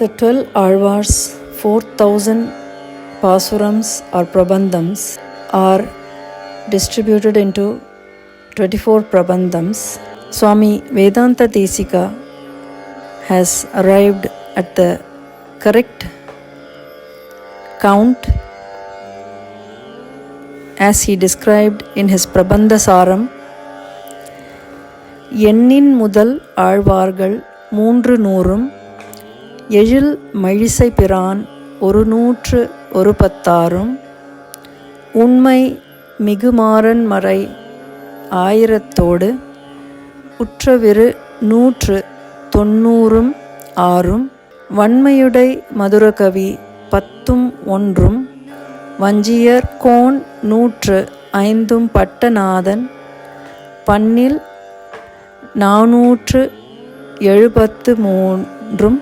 The 12 Alvars, 4000 Pasurams or Prabandhams are distributed into 24 Prabandhams. Swami Vedanta Desika has arrived at the correct count as he described in his Prabandhasaram எண்ணின் முதல் ஆழ்வார்கள் மூன்று நூறும் எழில் மழிசை பிரான் ஒரு நூற்று ஒரு பத்தாறும் உண்மை மிகுமாறன் மறை ஆயிரத்தோடு உற்றவிரு நூற்று தொண்ணூறும் ஆறும் வன்மையுடை மதுரகவி பத்தும் ஒன்றும் வஞ்சியர் கோன் நூற்று ஐந்தும் பட்டநாதன் பன்னில் நாநூற்று எழுபத்து மூன்றும்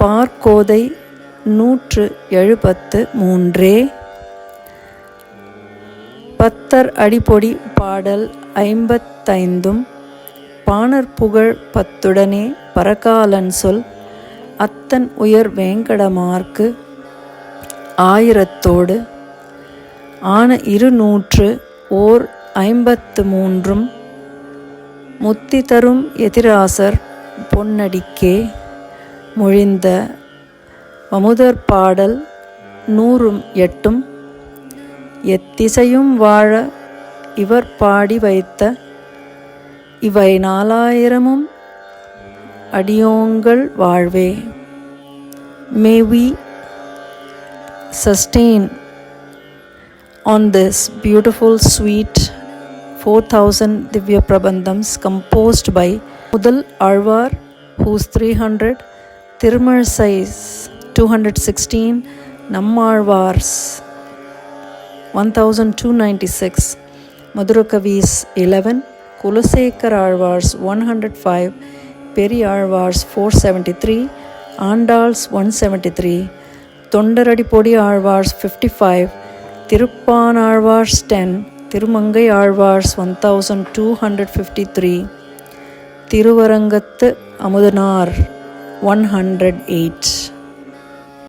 பார்க்கோதை நூற்று எழுபத்து மூன்றே. பத்தர் அடிப்பொடி பாடல் ஐம்பத்தைந்தும் பாணர் புகழ் பத்துடனே பரகாலன் சொல் அத்தன் உயர் வேங்கடமார்க்கு ஆயிரத்தோடு. ஆன இருநூற்று ஓர் ஐம்பத்து மூன்றும் முத்தி தரும் எதிராசர் பொன்னடிக்கே. மொழிந்த அமுதர் பாடல் நூறும் எட்டும் எத்திசையும் வாழ இவர் பாடி வைத்த இவை நாலாயிரமும் அடியோங்கள் வாழ்வே may we sustain on this beautiful sweet 4000 Divya Prabandhams composed by Mudal Alvar who's 300 Tirmal size 216 Nammalvars 1296 Madhurakavis 11 Kulasekar Alvars 105 Peri Alvars 473 Andals 173 Thondaradippodi Alvars fifty five Thiruppan Alvars ten Thirumangai Alvars one thousand two hundred fifty three திருவரங்கத்து Amudhanar one hundred eight